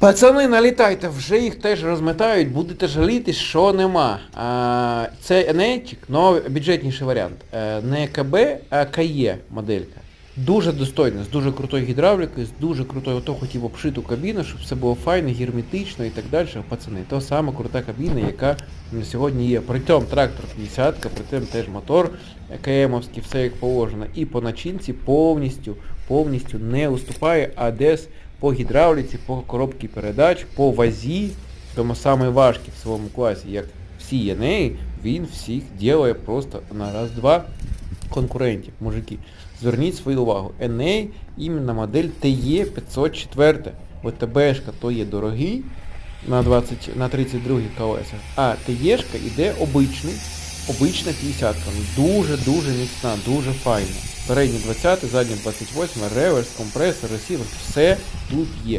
Пацани, налітайте, вже їх теж розметають, будете жаліти, що нема. А, це енетчик, але бюджетніший варіант. Е, не КБ, а КЕ моделька. Дуже достойна, з дуже крутою гідравлікою, з дуже крутою, ото хотів обшиту кабіну, щоб все було файно, герметично і так далі. Пацани, то саме крута кабіна, яка на сьогодні є. Притом трактор 50, притом теж мотор КМовський, все як положено. І по начинці повністю, повністю не уступає, а десь по гідравліці, по коробці передач, по вазі, тому саме важкий в своєму класі, як всі єнеї, він всіх ділає просто на раз-два конкурентів, мужики. Зверніть свою увагу. NA іменно модель TE 504. ВТБшка то є дорогий на 20, на 32 колесах, а ТЕшка йде обичний, обична 50 ну, Дуже-дуже міцна, дуже файна. Передні 20, задні 28, реверс, компресор, ресівер, все тут є.